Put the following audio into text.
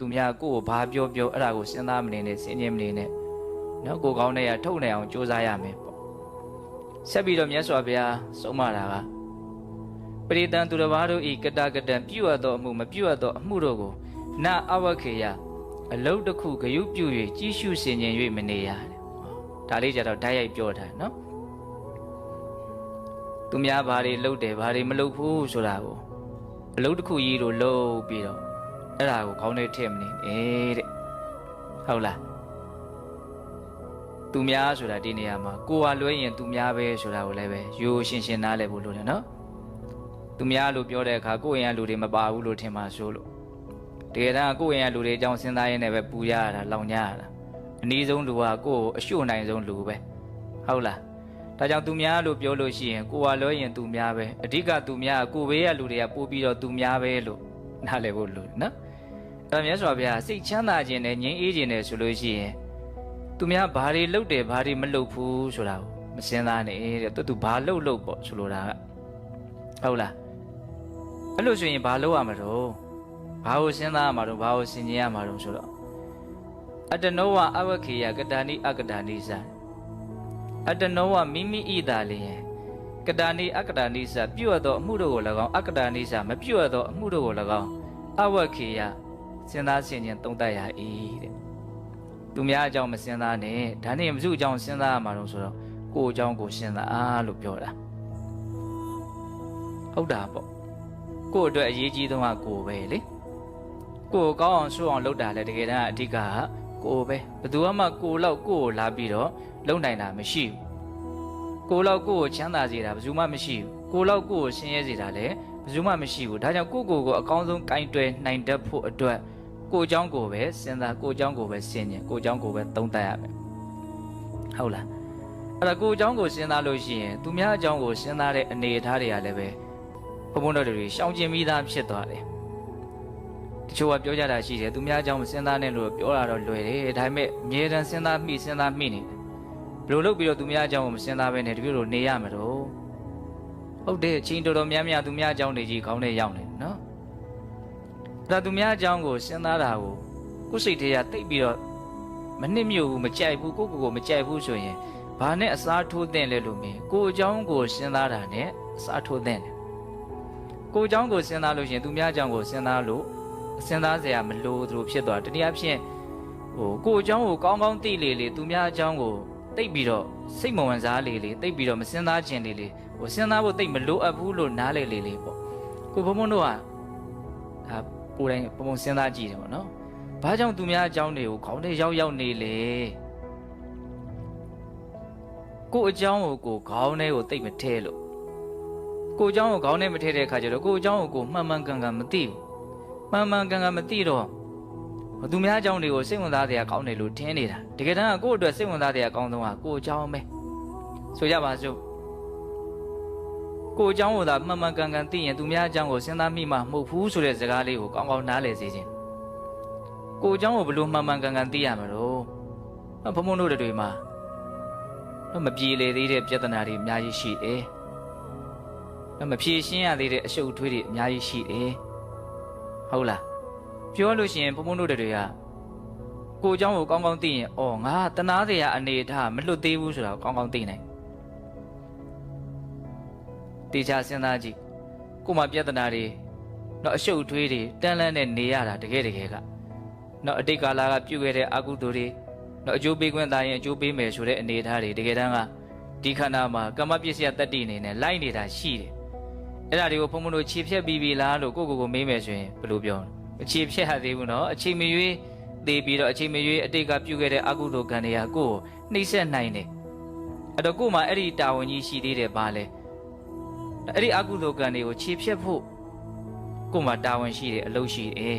သူများကိုယ့်ကိုဘာပြောပြောအဲ့ဒါကိုစဉ်းစားမနေနဲ့စဉ်းကျင်မနေနဲ့နော်ကိုယ်ကောင်းတဲ့ရထုတ်နိုင်အောင်ကြိုးစားရမယ်ပေါ့ဆက်ပြီးတော့မြတ်စွာဘုရားဆုံးမတာကပရိသန်သူတစ်ပါးတို့ဤကတကတံပြုအပ်သောအမှုမပြုအပ်သောအမှုတို့ကိုနာအဝခေယအလုတ်တစ်ခုဂယုပြု၍ကြီးရှုစင်ကြင်၍မနေရတဲ့ဒါလေးကြတော့ဓာတ်ရိုက်ပြောတာနော်သူများဘာတွေလုပ်တယ်ဘာတွေမလုပ်ဘူးဆိုတာကိုအလုတ်တစ်ခုကြီးတို့လုပ်ပြီးတော့ အဲ့ဒါကိုခေါင်းထဲထည့်မနေနဲ့တဲ့ဟုတ်လားသူများဆိုတာဒီနေရာမှာကိုယ်ဟာလွဲရင်သူများပဲဆိုတာကိုလည်းပဲရိုးရှင်းရှင်းနားလည်ဖို့လိုတယ်နော်သူများလို့ပြောတဲ့အခါကိုယ့်ရင်ကလူတွေမပါဘူးလို့ထင်ပါဆိုလို့တကယ်တမ်းကိုယ့်ရင်ကလူတွေအကြောင်းစဉ်းစားရင်းနဲ့ပဲပူရရတာလောင်ကြရတာအနည်းဆုံးလူကကိုယ့်ကိုအရှို့နိုင်ဆုံးလူပဲဟုတ်လားဒါကြောင့်သူများလို့ပြောလို့ရှိရင်ကိုယ်ဟာလွဲရင်သူများပဲအဓိကသူများကကိုယ်ဘေးကလူတွေကပို့ပြီးတော့သူများပဲလို့နားလည်ဖို့လိုတယ်နော်အဲ့ ဒါမြတ်စွာဘုရားစိတ်ချမ်းသာခြင်းနဲ့ငြိမ်းအေးခြင်းနဲ့ဆိုလို့ရှိရင်သူများဘာတွေလုပ်တယ်ဘာတွေမလုပ်ဘူးဆိုတာကိုမစင်စားနဲ့တဲ့သူသူဘာလုပ်လုပ်ပေါ့ဆိုလိုတာကဟုတ်လားအဲ့လိုဆိုရင်ဘာလုပ်ရမှာတော့ဘာကိုစဉ်းစားရမှာတော့ဘာကိုဆင်ခြင်ရမှာတော့ဆိုတော့အတ္တနောဝအဝခေယကတာနိအကတာနိသအတ္တနောဝမိမိဣတာလျင်ကတာနိအကတာနိသပြုတ်သောအမှုတို့ကို၎င်းအကတာနိသမပြုတ်သောအမှုတို့ကို၎င်းအဝခေယ စဉ်းစားဆင်ခြင်သုံးသပ်ရ၏တဲ့သူများအကြောင်းမစဉ်းစားနဲ့ဒါနဲ့မစုအကြောင်းစဉ်းစားရမှာတော့ဆိုတော့ကိုယ်အကြောင်းကိုစဉ်းစားအားလို့ပြောတာဟုတ်တာပေါ့ကိုယ့်အတွက်အရေးကြီးဆုံးကကိုယ်ပဲလေကိုယ်ကောင်းအောင်ဆိုအောင်လုပ်တာလေတကယ်တမ်းအဓိကကကိုယ်ပဲဘယ်သူမှကိုယ်လောက်ကိုယ်ကိုလာပြီးတော့လုံနိုင်တာမရှိဘူးကိုယ်လောက်ကိုယ်ကိုချမ်းသာစေတာဘယ်သူမှမရှိဘူးကိုယ်လောက်ကိုယ်ကိုဆင်းရဲစေတာလည်းဘယ်သူမှမရှိဘူးဒါကြောင့်ကိုယ့်ကိုယ်ကိုအကောင်းဆုံးကင်တွယ်နိုင်တတ်ဖို့အတွက် ကိုယ်เจ้าကိုပဲစဉ်းစားကိုယ်เจ้าကိုပဲစဉ်းကျင်ကိုယ်เจ้าကိုပဲသုံးသပ်ရမယ်ဟုတ်လားအဲ့ဒါကိုယ်เจ้าကိုစဉ်းစားလို့ရှိရင်သူများအကြောင်းကိုစဉ်းစားတဲ့အနေအထားတွေကလည်းပဲဘုံဘုံတော်တွေရှောင်ကျင်မိသားဖြစ်သွားတယ်တချို့ကပြောကြတာရှိတယ်သူများအကြောင်းမစဉ်းစားနဲ့လို့ပြောတာတော့လွယ်တယ်ဒါပေမဲ့အမြဲတမ်းစဉ်းစားမိစဉ်းစားမိနေတယ်ဘယ်လိုလုပ်ပြီးတော့သူများအကြောင်းကိုမစဉ်းစားဘဲနဲ့တပြည့်လို့နေရမှာတော့ဟုတ်တယ်အချင်းတော်တော်များများသူများအကြောင်းတွေကြီးခေါင်းထဲရောက်နေတယ်နော် ဒါသူများအကြောင်းကိုစဉ်းစားတာကိုကိုယ်စိတ်ထဲကတိတ်ပြီးတော့မနစ်မြုပ်ဘူးမကြိုက်ဘူးကိုယ့်ကိုယ်ကိုမကြိုက်ဘူးဆိုရင်ဘာနဲ့အစားထိုးတဲ့လဲလို့မင်းကိုယ်အကြောင်းကိုစဉ်းစားတာနဲ့အစားထိုးတဲ့တယ်ကိုယ်အကြောင်းကိုစဉ်းစားလို့ရှိရင်သူများအကြောင်းကိုစဉ်းစားလို့စဉ်းစားစရာမလိုသူလိုဖြစ်သွားတနည်းအားဖြင့်ဟိုကိုယ်အကြောင်းကိုကောင်းကောင်းသိလေလေသူများအကြောင်းကိုတိတ်ပြီးတော့စိတ်မဝင်စားလေလေတိတ်ပြီးတော့မစဉ်းစားခြင်းလေလေဟိုစဉ်းစားဖို့တိတ်မလိုအပ်ဘူးလို့နားလေလေလေပေါ့ကိုဘုံဘုံတို့ကဒါ ကိုယ်တိုင်ပုံပုံစဉ်းစားကြည့်တယ်ပေါ့နော်ဘာကြောင့်သူများအကြောင်းတွေကိုခေါင်းထဲရောက်ရောက်နေလေကိုယ်အကြောင်းကိုကိုယ်ခေါင်းထဲကိုတိတ်မထဲလို့ကိုယ်အကြောင်းကိုခေါင်းထဲမထဲတဲ့အခါကျတော့ကိုယ်အကြောင်းကိုကိုယ်မှန်မှန်ကန်ကန်မသိဘူးမှန်မှန်ကန်ကန်မသိတော့သူများအကြောင်းတွေကိုစိတ်ဝင်စားတဲ့အကောင်းတယ်လို့ထင်နေတာတကယ်တမ်းကကိုယ့်အတွက်စိတ်ဝင်စားတဲ့အကောင်းဆုံးကကိုယ်အကြောင်းပဲဆိုကြပါစို့ ကိုအကြောင်းကိုသာမှန်မှန်ကန်ကန်သိရင်သူများအကြောင်းကိုစဉ်းစားမိမှမဟုတ်ဘူးဆိုတဲ့စကားလေးကိုကောင်းကောင်းနားလည်စေခြင်းကိုအကြောင်းကိုဘလို့မှန်မှန်ကန်ကန်သိရမှာတော့ဘုံဘုံတို့တွေမှာမပြေလည်သေးတဲ့ပြဿနာတွေအများကြီးရှိတယ်မဖြေရှင်းရသေးတဲ့အရှုပ်အထွေးတွေအများကြီးရှိတယ်ဟုတ်လားပြောလို့ရှိရင်ဘုံဘုံတို့တွေကကိုအကြောင်းကိုကောင်းကောင်းသိရင်အော်ငါတနာစရာအနေထားမလွတ်သေးဘူးဆိုတာကိုကောင်းကောင်းသိနိုင် တေချာစဉ်းစားကြည့်ကိုမှပြဿနာတွေတော့အရှုပ်ထွေးတွေတန်းလန်းနဲ့နေရတာတကယ်တကယ်ကတော့အတိတ်ကာလကပြုခဲ့တဲ့အကုသိုလ်တွေတော့အကျိုးပေးခွင့်သားရင်အကျိုးပေးမယ်ဆိုတဲ့အနေအထားတွေတကယ်တမ်းကဒီခန္ဓာမှာကမ္မပစ္စယတတ္တိအနေနဲ့လိုက်နေတာရှိတယ်အဲ့ဒါတွေကိုဘုံဘုံတို့ခြေဖြတ်ပြီးပြီလားလို့ကိုကိုကိုမေးမယ်ဆိုရင်ဘယ်လိုပြောလဲအခြေဖြတ်ရသေးဘူးနော်အချိန်မရွေးသေပြီးတော့အချိန်မရွေးအတိတ်ကပြုခဲ့တဲ့အကုသိုလ်ကံတွေကကိုယ်ကိုနှိမ့်ဆက်နိုင်တယ်အဲ့တော့ကိုယ်မှာအဲ့ဒီတာဝန်ကြီးရှိသေးတယ်ပါလေ အဲ့ဒီအကုသိုလ်ကံတွေကိုခြေဖြတ်ဖို့ကိုယ်မှာတာဝန်ရှိတယ်အလုပ်ရှိတယ်